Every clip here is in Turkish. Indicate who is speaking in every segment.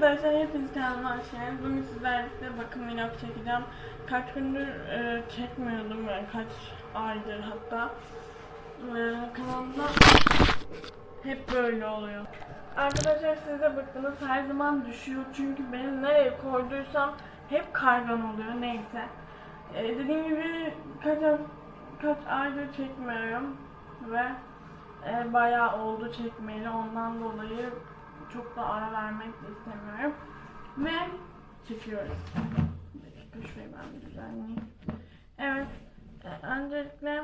Speaker 1: Arkadaşlar hepiniz kanalıma hoş. Bugün sizlerle bakım vlog çekeceğim. Kaç gündür e, çekmiyordum yani kaç aydır hatta. E, kanalımda hep böyle oluyor. Arkadaşlar siz de her zaman düşüyor çünkü benim nereye koyduysam hep kaygan oluyor neyse. E, dediğim gibi kaç, kaç aydır çekmiyorum ve e, bayağı oldu çekmeyeli ondan dolayı çok da ara vermek de istemiyorum. Ve çekiyoruz. Bir dakika şurayı ben düzenleyeyim. Evet. e, öncelikle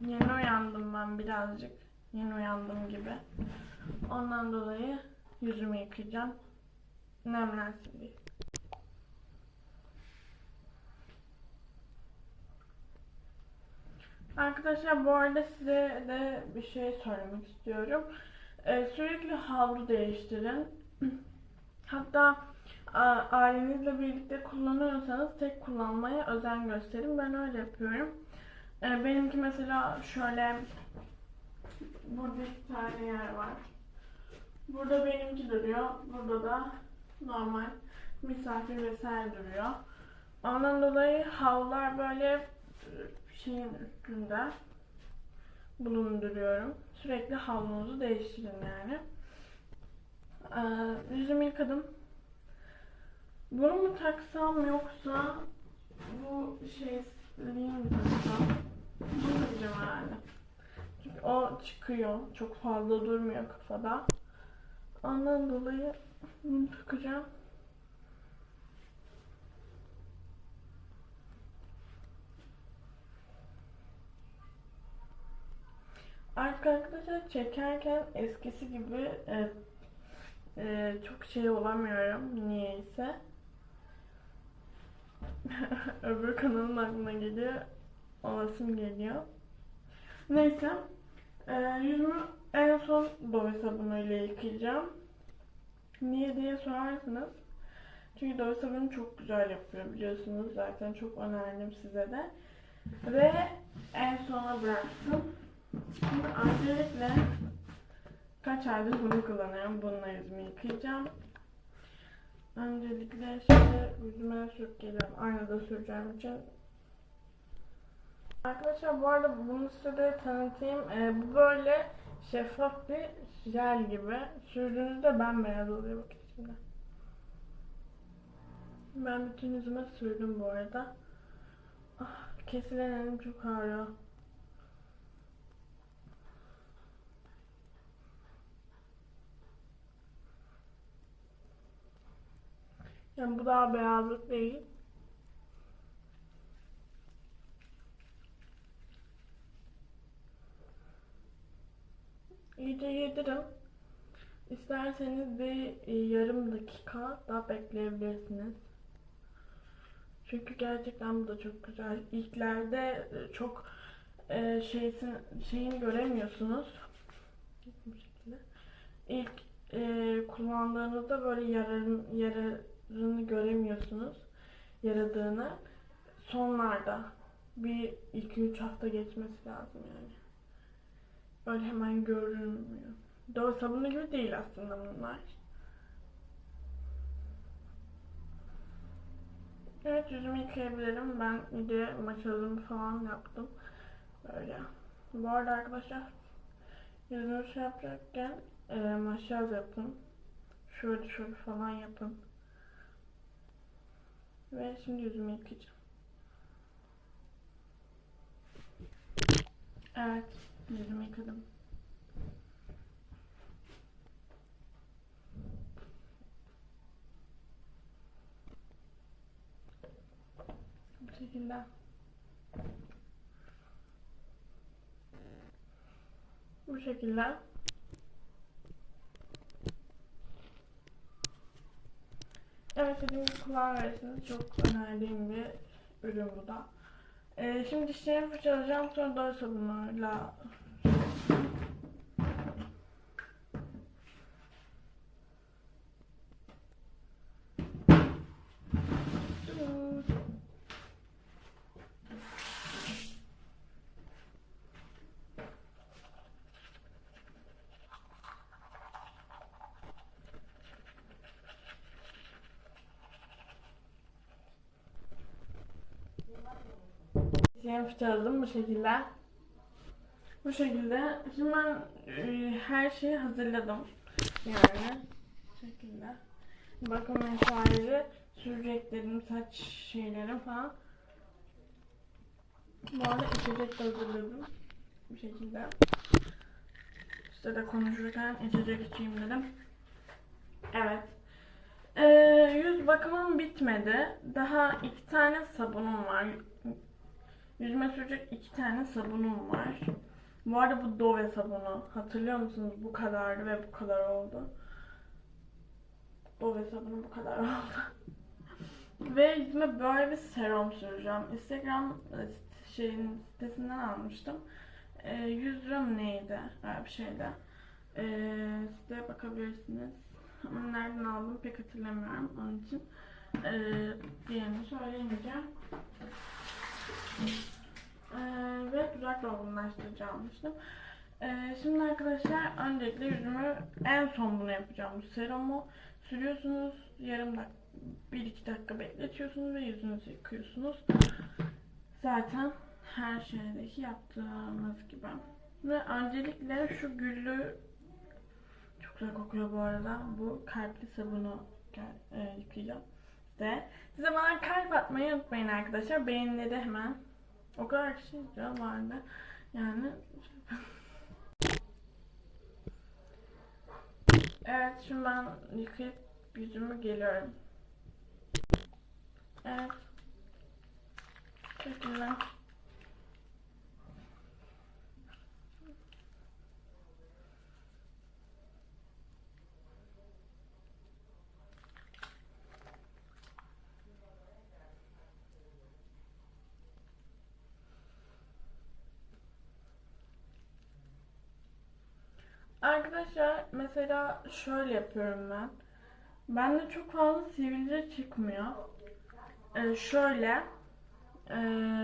Speaker 1: yeni uyandım ben birazcık. Yeni uyandım gibi. Ondan dolayı yüzümü yıkayacağım. Nemlensin diye. Arkadaşlar bu arada size de bir şey söylemek istiyorum. Ee, sürekli havlu değiştirin. Hatta ailenizle birlikte kullanıyorsanız tek kullanmaya özen gösterin. Ben öyle yapıyorum. Ee, benimki mesela şöyle burada bir tane yer var. Burada benimki duruyor. Burada da normal misafir vesaire duruyor. Ondan dolayı havlular böyle şeyin üstünde bulunduruyorum. Sürekli havlunuzu değiştirin yani. Ee, yüzümü yıkadım. Bunu mu taksam yoksa bu şey siliği mi taksam? Bunu takacağım herhalde. Çünkü o çıkıyor. Çok fazla durmuyor kafada. Ondan dolayı bunu takacağım. Artık arkadaşlar çekerken eskisi gibi e, e, çok şey olamıyorum niyeyse. Öbür kanalın aklına geliyor. Olasım geliyor. Neyse. E, yüzümü en son dove sabunuyla yıkayacağım. Niye diye sorarsınız. Çünkü dove sabunu çok güzel yapıyor biliyorsunuz. Zaten çok önerdim size de. Ve en sona bıraktım. Şimdi öncelikle kaç aydır bunu kullanıyorum. Bununla yüzümü yıkayacağım. Öncelikle şimdi yüzüme sürüp geliyorum. Aynada süreceğim için. Arkadaşlar bu arada bunu size tanıtayım. Ee, bu böyle şeffaf bir jel gibi. Sürdüğünüzde bembeyaz oluyor bakın şimdi. Ben bütün yüzüme sürdüm bu arada. Ah, kesilen elim çok ağrıyor. Yani bu daha beyazlık değil. İyice yedirin. İsterseniz bir e, yarım dakika daha bekleyebilirsiniz. Çünkü gerçekten bu da çok güzel. İlklerde e, çok e, şeysin, şeyini göremiyorsunuz. Bu şekilde. İlk e, kullandığınızda böyle yararın, yararını göremiyorsunuz. Yaradığını. Sonlarda bir iki üç hafta geçmesi lazım yani. Böyle hemen görünmüyor. Doğru sabunu gibi değil aslında bunlar. Evet yüzümü yıkayabilirim. Ben de makyajımı falan yaptım. Böyle. Bu arada arkadaşlar yüzümü şey yapacakken e, makyaj yapın. Şöyle şöyle falan yapın. Ve şimdi yüzümü yıkayacağım. Evet, yüzümü yıkadım. Bu şekilde. Bu şekilde. Evet gibi kullanabilirsiniz. Çok önerdiğim bir ürün bu da. Ee, şimdi dişlerimi fırçalayacağım. Sonra doğru sabunuyla Şeyimi fırçaladım bu şekilde. Bu şekilde. Şimdi ben e, her şeyi hazırladım. Yani bu şekilde. Bakım vesaire süreceklerim, saç şeylerim falan. Bu arada içecek de hazırladım. Bu şekilde. Size de konuşurken içecek içeyim dedim. Evet. Ee, yüz bakımım bitmedi. Daha iki tane sabunum var. Yüzüme sürecek iki tane sabunum var. Bu arada bu Dove sabunu. Hatırlıyor musunuz? Bu kadardı ve bu kadar oldu. Dove sabunu bu kadar oldu. ve yüzüme böyle bir serum süreceğim. Instagram e, şeyin sitesinden almıştım. E, 100 lira mı neydi? Öyle bir şeydi. E, size bakabilirsiniz. Ama nereden aldım pek hatırlamıyorum. Onun için e, diğerini söyleyemeyeceğim. E, ve dudak dolgunlaştırıcı almıştım. E, şimdi arkadaşlar öncelikle yüzümü en son bunu yapacağım. Serumu sürüyorsunuz. Yarım dakika, 1-2 dakika bekletiyorsunuz ve yüzünüzü yıkıyorsunuz. Zaten her şeydeki yaptığımız gibi. Ve öncelikle şu güllü çok güzel kokuyor bu arada. Bu kalpli sabunu e, yıkayacağım. Ve size bana kalp atmayı unutmayın arkadaşlar. Beğenileri hemen. O kadar kişi izliyor vardı. Yani Evet şimdi ben yıkayıp yüzümü geliyorum. Evet. Teşekkürler. Arkadaşlar mesela şöyle yapıyorum ben. Bende çok fazla sivilce çıkmıyor. Ee, şöyle e,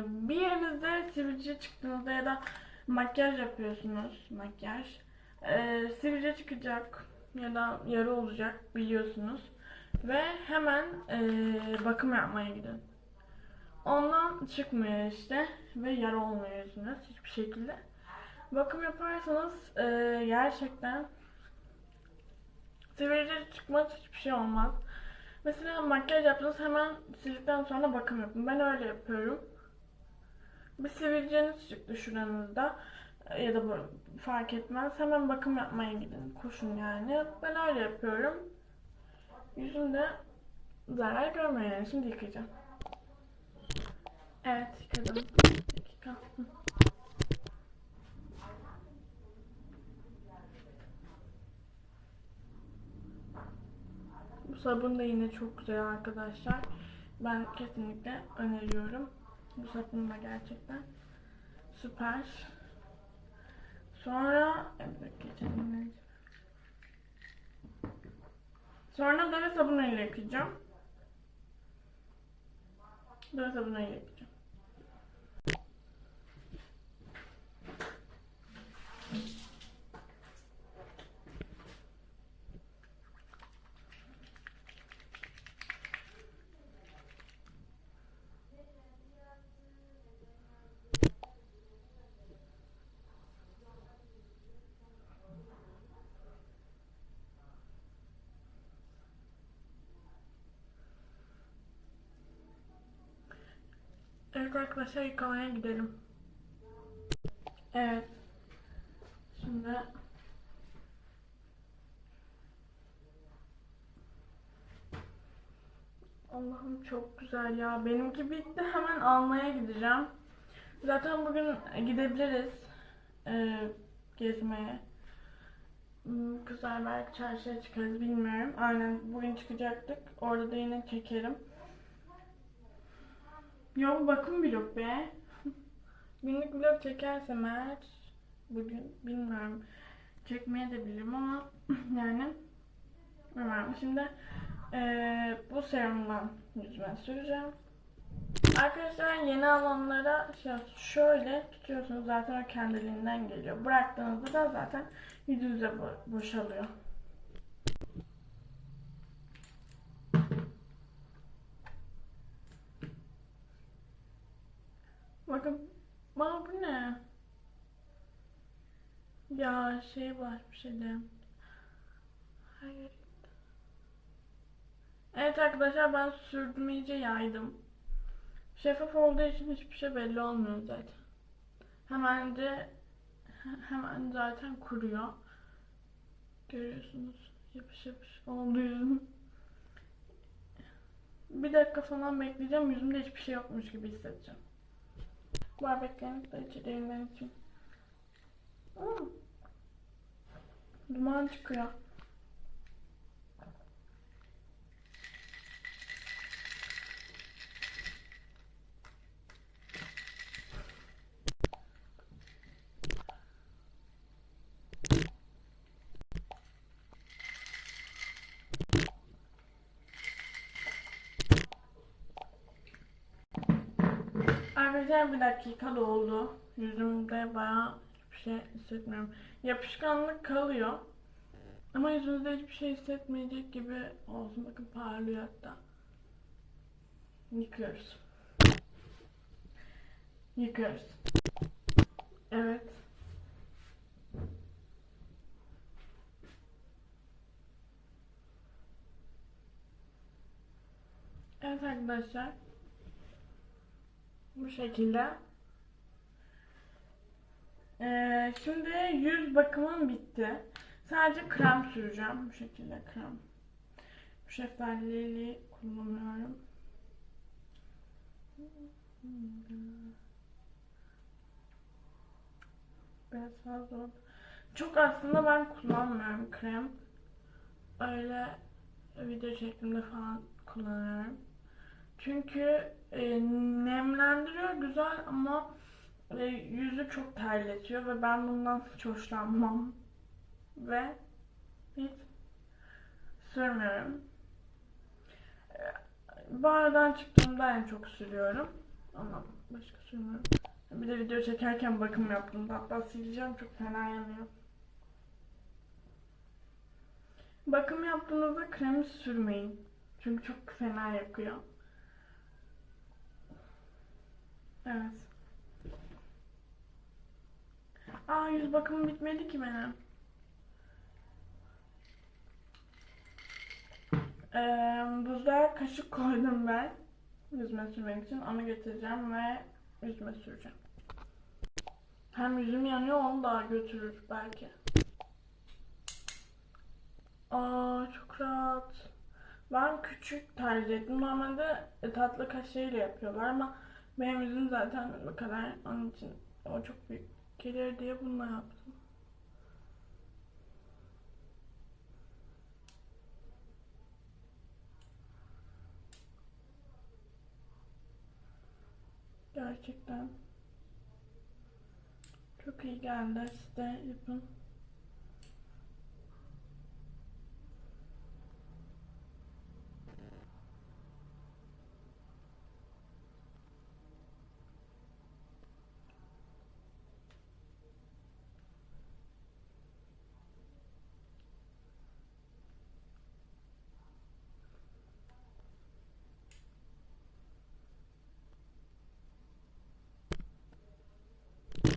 Speaker 1: bir yerinizde sivilce çıktığınızda ya da makyaj yapıyorsunuz makyaj e, sivilce çıkacak ya da yarı olacak biliyorsunuz ve hemen e, bakım yapmaya gidin. Ondan çıkmıyor işte ve yara olmuyor yüzünüz hiçbir şekilde. Bakım yaparsanız e, gerçekten sivilce çıkmaz hiçbir şey olmaz. Mesela makyaj yaptınız hemen sildikten sonra bakım yapın. Ben öyle yapıyorum. Bir sivilceniz çıktı şuranızda ya da fark etmez. Hemen bakım yapmaya gidin. Koşun yani. Ben öyle yapıyorum. Yüzümde zarar görmüyor yani. Şimdi yıkayacağım. Evet yıkadım. Dakika. Sabun da yine çok güzel arkadaşlar. Ben kesinlikle öneriyorum. Bu sabun da gerçekten süper. Sonra evet geçelim. Sonra deve sabunuyla yıkayacağım. Deve sabunuyla yıkayacağım. Evet arkadaşlar yıkamaya gidelim. Evet. Şimdi Allah'ım çok güzel ya. Benimki bitti. Hemen almaya gideceğim. Zaten bugün gidebiliriz. Ee, gezmeye. Hmm, Kızlar belki çarşıya çıkarız bilmiyorum. Aynen bugün çıkacaktık. Orada da yine çekerim. Bu bakım vlog be. Günlük vlog çekersem eğer bugün bilmiyorum çekmeye de bilirim ama yani bilmiyorum. Şimdi eee, bu serumdan yüzüme süreceğim. Arkadaşlar yeni alanlara şey, şöyle tutuyorsunuz zaten o kendiliğinden geliyor. Bıraktığınızda da zaten yüzünüze gördüm. Aa bu ne? Ya şey var bir şeyde. Hayır. Evet arkadaşlar ben sürdürmeyici yaydım. Şeffaf olduğu için hiçbir şey belli olmuyor zaten. Hemen de hemen zaten kuruyor. Görüyorsunuz yapış yapış oldu yüzüm. Bir dakika falan bekleyeceğim. Yüzümde hiçbir şey yokmuş gibi hissedeceğim. Barbeklerini de içeriğinden için. Hmm. Duman çıkıyor. Arkadaşlar bir dakika doldu. Yüzümde bayağı hiçbir şey hissetmiyorum. Yapışkanlık kalıyor. Ama yüzünüzde hiçbir şey hissetmeyecek gibi olsun. Bakın parlıyor hatta. Yıkıyoruz. Yıkıyoruz. Evet. Evet arkadaşlar. Bu şekilde. Ee, şimdi yüz bakımım bitti. Sadece krem süreceğim. Bu şekilde krem. Bu şeftalili kullanıyorum. Biraz fazla. Çok aslında ben kullanmıyorum krem. Öyle video çekimde falan kullanıyorum. Çünkü e, nemlendiriyor güzel ama e, yüzü çok terletiyor ve ben bundan hiç hoşlanmam. Ve hiç sürmüyorum. E, Bardan çıktığımda en çok sürüyorum. Ama başka sürmüyorum. Bir de video çekerken bakım yaptım. Hatta sileceğim çok fena yanıyor. Bakım yaptığınızda kremi sürmeyin. Çünkü çok fena yakıyor. Evet. Aa yüz bakımı bitmedi ki benim. Ee, buzluğa kaşık koydum ben. Yüzüme sürmek için. Onu getireceğim ve yüzüme süreceğim. Hem yüzüm yanıyor onu da götürür belki. Aa çok rahat. Ben küçük tercih ettim. Normalde tatlı kaşığıyla yapıyorlar ama benim yüzüm zaten bu kadar. Onun için o çok büyük gelir diye bununla yaptım. Gerçekten çok iyi geldi. Siz yapın.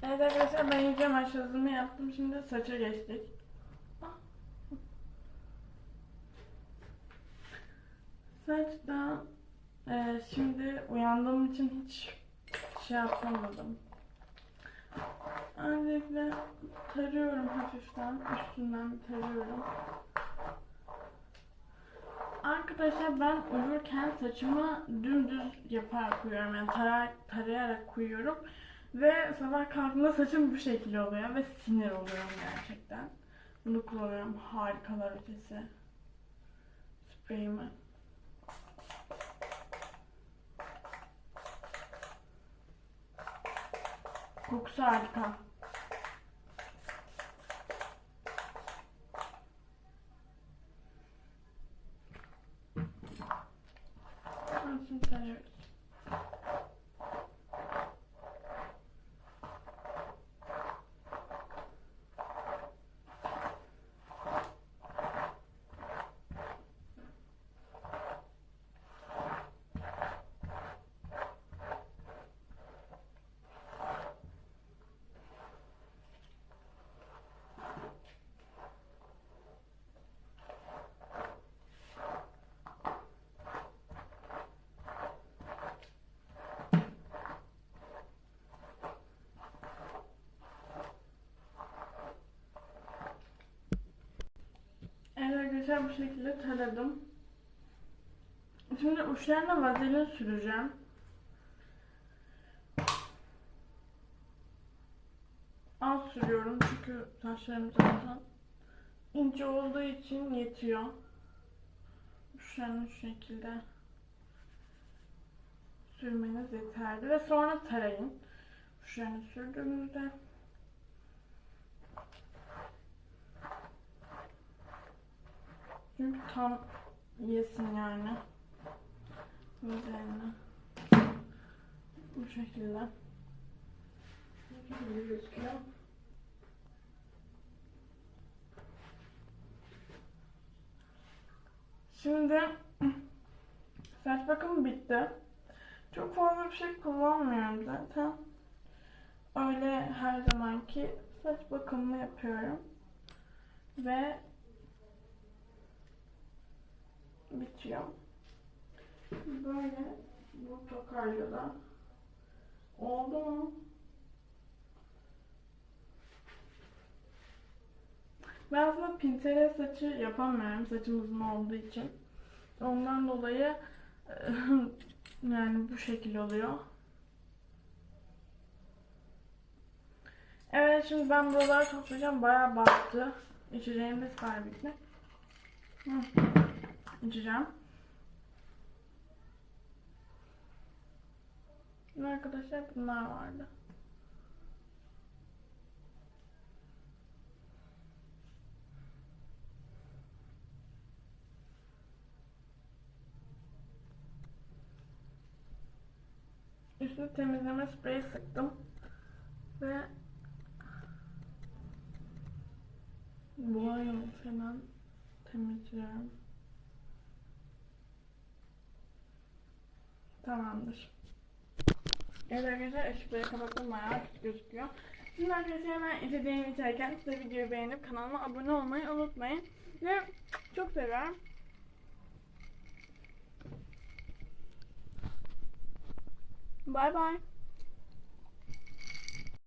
Speaker 1: Evet arkadaşlar ben yüzüme maşazımı yaptım. Şimdi saça geçtik. Saçta e, şimdi uyandığım için hiç şey yapamadım. Öncelikle tarıyorum hafiften. Üstünden tarıyorum. Arkadaşlar ben uyurken saçımı dümdüz yaparak uyuyorum. Yani tarayarak uyuyorum. Ve sabah kalktığımda saçım bu şekilde oluyor ve sinir oluyorum gerçekten. Bunu kullanıyorum. Harikalar ötesi. Spreyimi. Kokusu harika. Şimdi tarıyoruz. Arkadaşlar bu şekilde taradım. Şimdi uçlarına vazelin süreceğim. Az sürüyorum çünkü saçlarım zaten ince olduğu için yetiyor. Uçlarını şu şekilde sürmeniz yeterli ve sonra tarayın. Uçlarını sürdüğünüzde Çünkü tam yesin yani. Üzerine. Bu şekilde. Bu gözüküyor. Şimdi saç bakımı bitti. Çok fazla bir şey kullanmıyorum zaten. Öyle her zamanki saç bakımını yapıyorum. Ve bitiyor. Böyle bu tokarla da oldu mu? Ben aslında pintere saçı yapamıyorum saçım uzun olduğu için. Ondan dolayı yani bu şekil oluyor. Evet şimdi ben buraları toplayacağım. Bayağı battı. Bir de. Hı Ve arkadaşlar bunlar vardı. Üstüne temizleme spreyi sıktım. Ve buharla falan temizliyorum. Tamamdır. Evet arkadaşlar ışıkları kapattım bayağı kötü gözüküyor. Şimdi arkadaşlar ben izlediğim içerken size videoyu beğenip kanalıma abone olmayı unutmayın. Ve çok seviyorum. Bye bye.